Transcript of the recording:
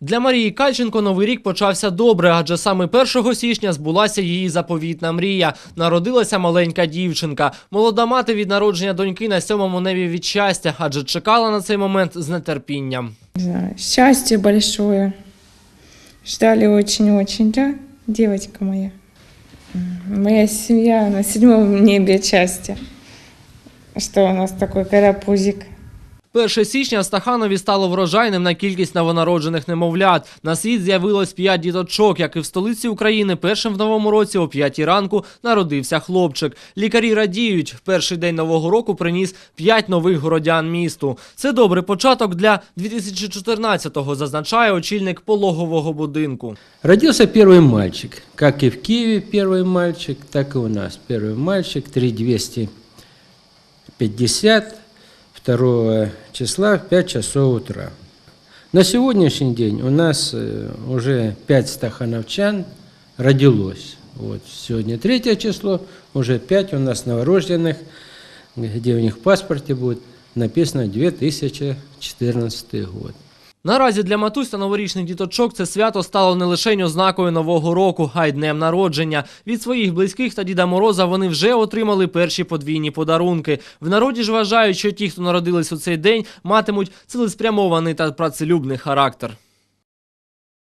Для Марії Кальченко новий рік почався добре, адже саме 1 січня збулася її заповітна мрія. Народилася маленька дівчинка. Молода мати від народження доньки на сьомому небі від щастя, адже чекала на цей момент з нетерпінням. Счастье большое. Ждали очень-очень, да, девочка моя? Моя семья на небе от счастья. Что у нас такой карапузик. 1 січня в Стаханові стало врожайним на кількість новонароджених немовлят. На світ з'явилось 5 діточок, як і в столиці України першим в новому році о 5 ранку народився хлопчик. Лікарі радіють, в перший день нового року приніс 5 нових городян місту. Це добрий початок для 2014-го, зазначає очільник пологового будинку. Родился первый мальчик. Как и в Киеве первый мальчик, так и у нас первый мальчик. 3250, 2 числа в 5 часов утра. На сегодняшний день у нас э, уже 5 стахановчан родилось. Вот сегодня третье число, уже 5 у нас новорожденных, где у них в паспорте будет написано 2014 год. Наразі для матусь та новорічних діточок це свято стало не лише ознакою нового року, а й днем народження. Від своїх близьких та Діда Мороза вони вже отримали перші подвійні подарунки. В народі ж вважають, що ті, хто народились у цей день, матимуть цілеспрямований та працелюбний характер.